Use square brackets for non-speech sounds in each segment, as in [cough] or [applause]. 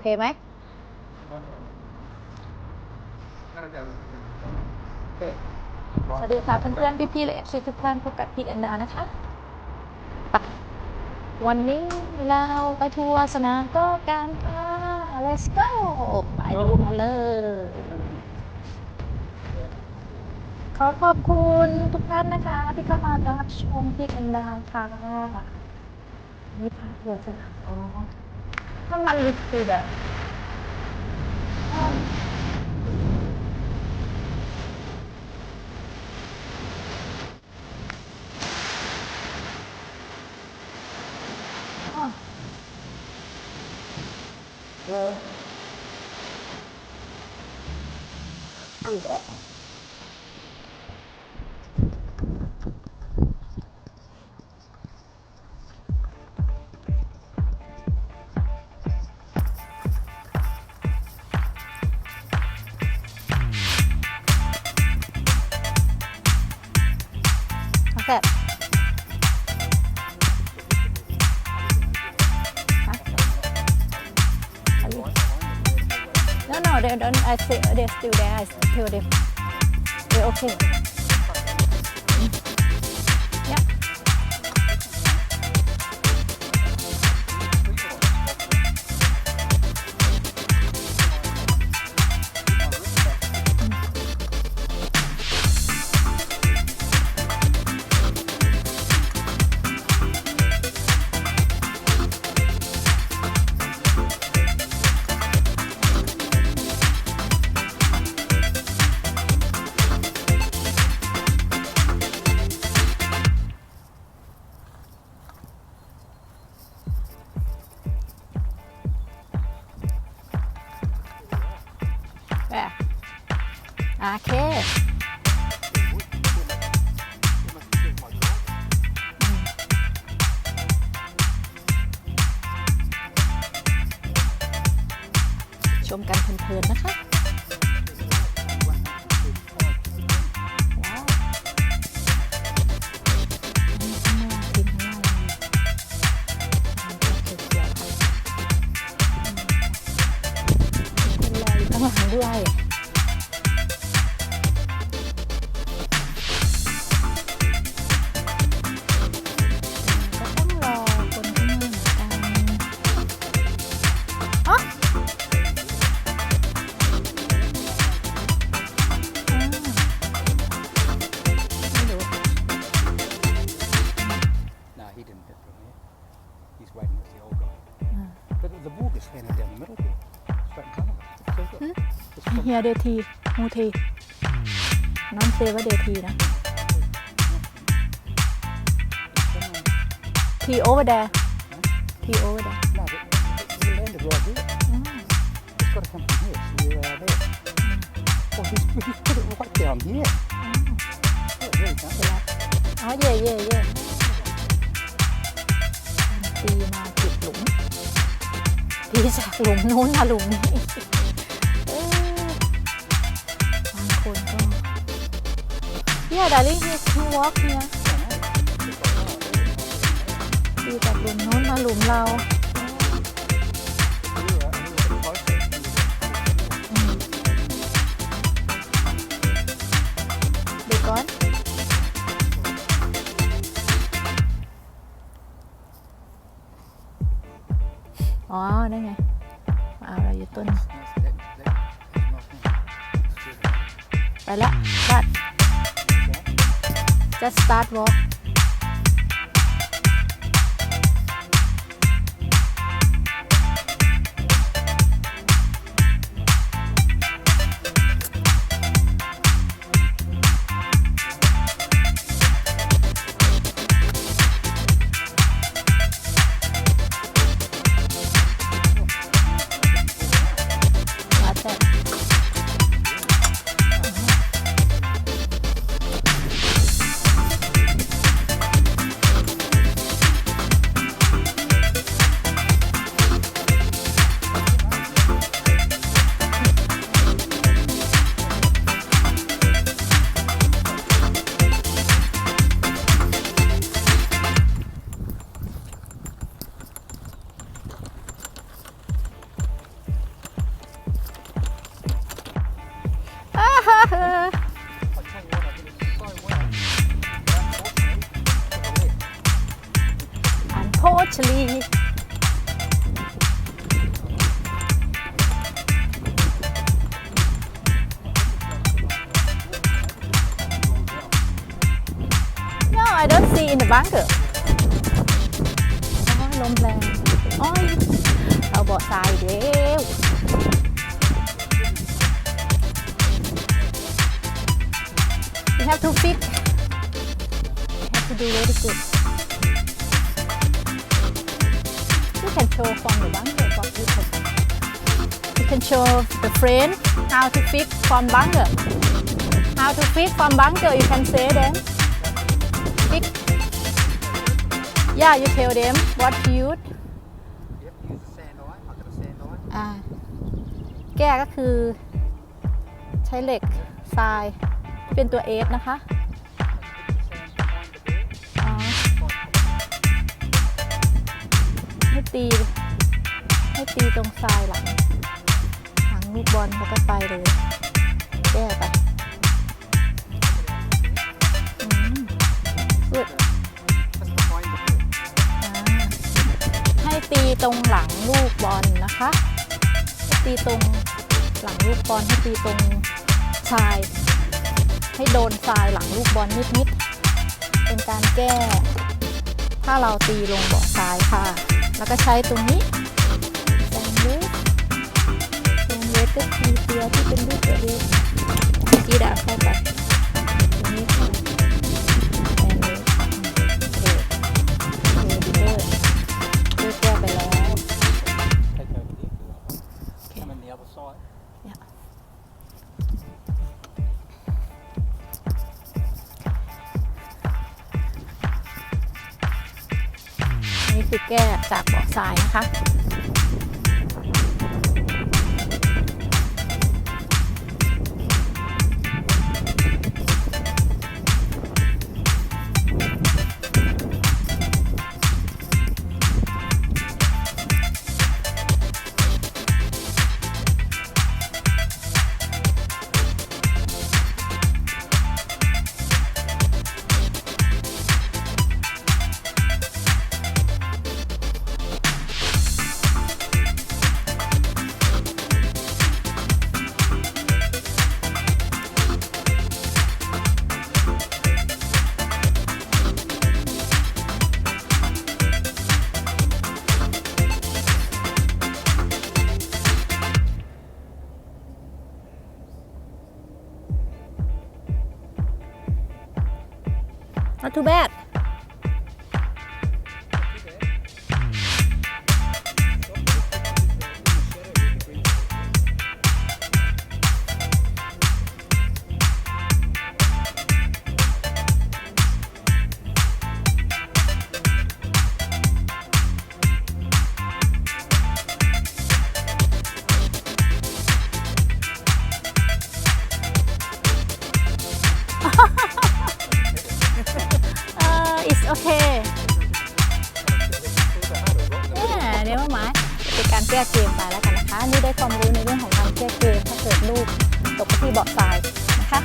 เคไหมน่าจะสวัสดีค่ะเพื่อนๆพี่ๆและเอฟซีทุกท่านพบกับพี่แอนนานะคะไปวันนี้เราไปทัวร์สนามก็การค่ะ let's go ไปดูมาเลยขอขอบคุณทุกท่านนะคะ ที่เข้ามารับชมพี่แอนนาค่ะนี่พาทัวร์สนามอ๋อถ้ามันลึก สุดอะอ๋อเ ซ่บฮะ No, no, they don't. I say they're still there. I tell them they're okay. ชมกันเพลินๆนะคะ เฮียเดทีมูทีน้องเซว่าเดทีนะทีโอเวอร์แดทีโอเวอร์แด No, but he landed right here. It's got to come from here. So we're uh, there. Oh, he's, he's put it right down here. Yeah, there you go. อ๋อเย่เย่เย่ตีมาผิดหลุมตีจากหลุมนู้นมาหลุมนี้ Yeah, darling, he's to walk here. ดีจากหลุมน้นมาหลุมเราเบคอน อ๋อ นั่นไง just start walk actually No I don't see in the bunker โอ้ยลมแรงโอ้ยเอาเบาะทรายอีกแล้ว You have to fit You have to do very good You can show from the bunker from people You can show the friend how to fit from bunker How to fit from bunker you can say them Fit Yeah you tell them what to use Yep, use the sand line. I've got a sand line. อ่าแก้ก็คือใช้เหล็กทรายเป็นตัว F นะคะ ตี ให้ตีตรงทรายหลังหลังลูกบอลแล้วก็ไปเลยแก้ไปอืม good Just behind the ball. อ่าให้ตีตรงหลังลูกบอลนะคะให้ตีตรงหลังลูกบอลให้ตีตรงทราย ให้โดนทรายหลังลูกบอลนิดๆเป็นการแก้ ถ้าเราตีลงเบาะทรายค่ะ แล้วก็ใช้ตรงนี้แซนเวสแซนเวสก็คือตัวที่เป็นรูปตัวเล็กกีดาเข้าไปตรงนี้ค่ะ คือแก้จากเบาะทรายนะคะ not too bad is okay เนี่ยเดี๋ยวหมายเป็นการแก้เกมไปแล้วกันนะคะ นี่ได้ความรู้ในเรื่องของการแก้เกมถ้าเกิดลูกตกที่เบาะทรายนะคะ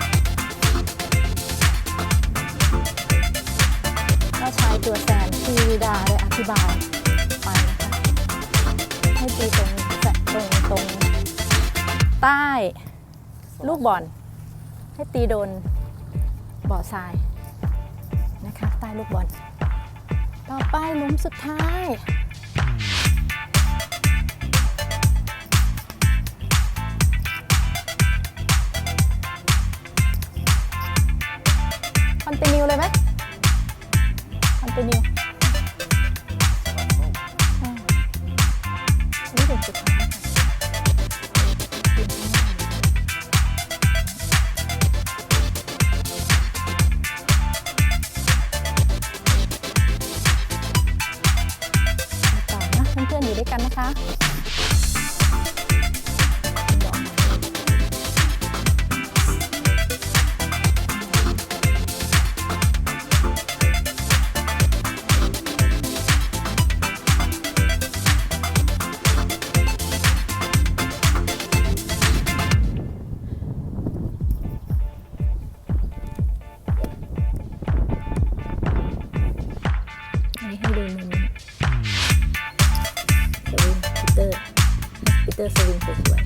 ก็ใช้ตัวแซนที่ดาได้อธิบายไปนะคะให้ตีตรงแสตรงตรงใต้ลูกบอลให้ตีโดนเบาะทราย ลูกบอล ต่อไปหลุมสุดท้าย คอนติเนียเลยไหมคอนติเนีย ด้วยกันนะคะ this way.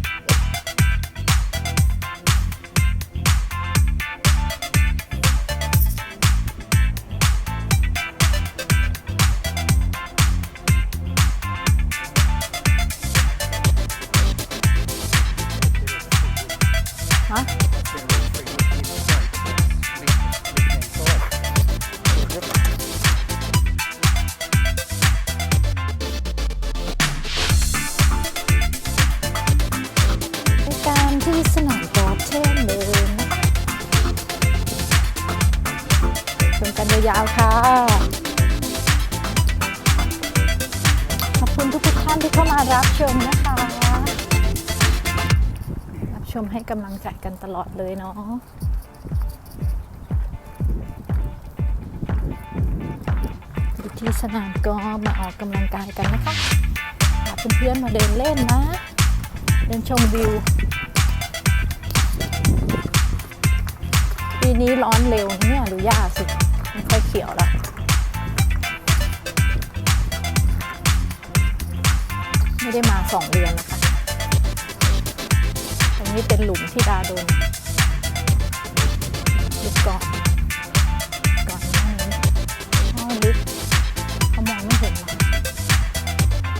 ยาวๆค่ะ ขอบคุณทุกๆท่านที่เข้ามารับชมนะคะ รับชมให้กำลังใจกันตลอดเลยเนาะอยู่ที่สนามกอล์ฟมาออกกำลังกายกันนะคะพาเพื่อนๆมาเดินเล่นนะ เดินชมวิวปีนี้ร้อนเร็วเนี่ยดูหญ้าสิไม่ค่อย เขียวละไม่ได้มาสองเดือนแล้วค่ะตรงนี้เป็นหลุมที่ดาโดนลึกก่อนก่อนหน้านี้อ๋อลึกเขามองไม่เห็นเรา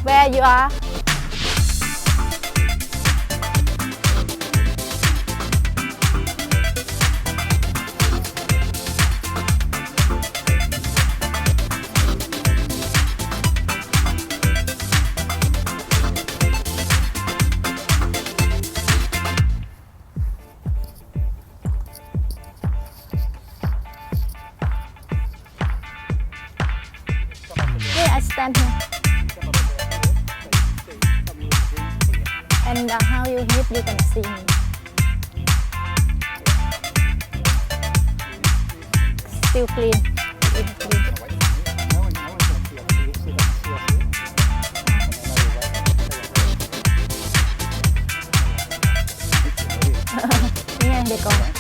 Where you are Yeah, I stand here. And uh, how you hit, you can see me. Still clean. Still [laughs] clean. Nghe để con.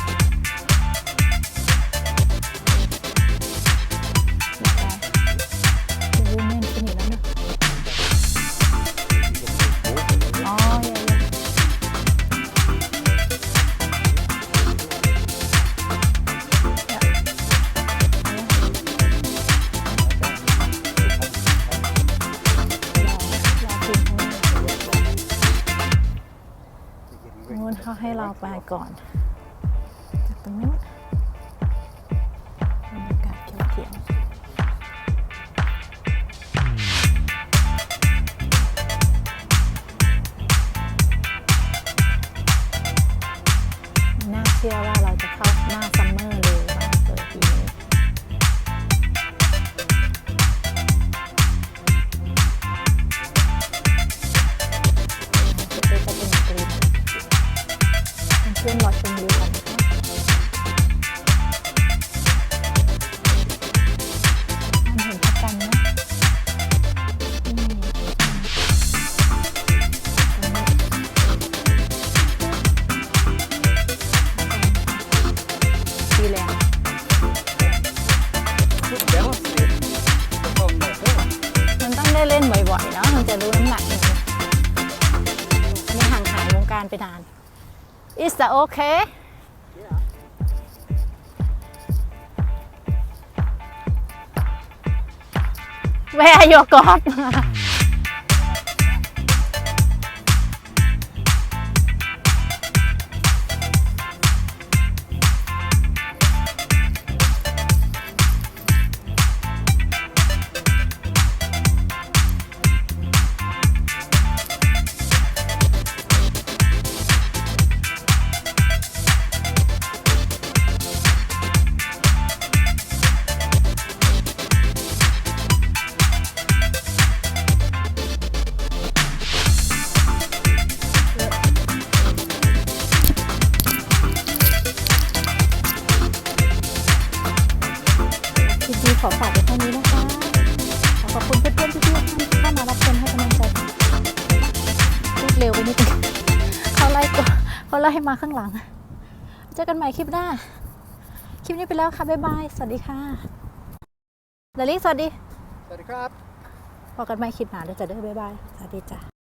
Is that okay? Where are your golf? เขาไล่มาข้างหลัง เจอกันใหม่คลิปหน้า คลิปนี้ไปแล้วค่ะ บ๊ายบาย สวัสดีค่ะดาริสวัสดี สวัสดีครับพอกันใหม่คลิปหน้าเดี๋ยวจะได้อบ๊ายบาย สวัสดีจ้ะ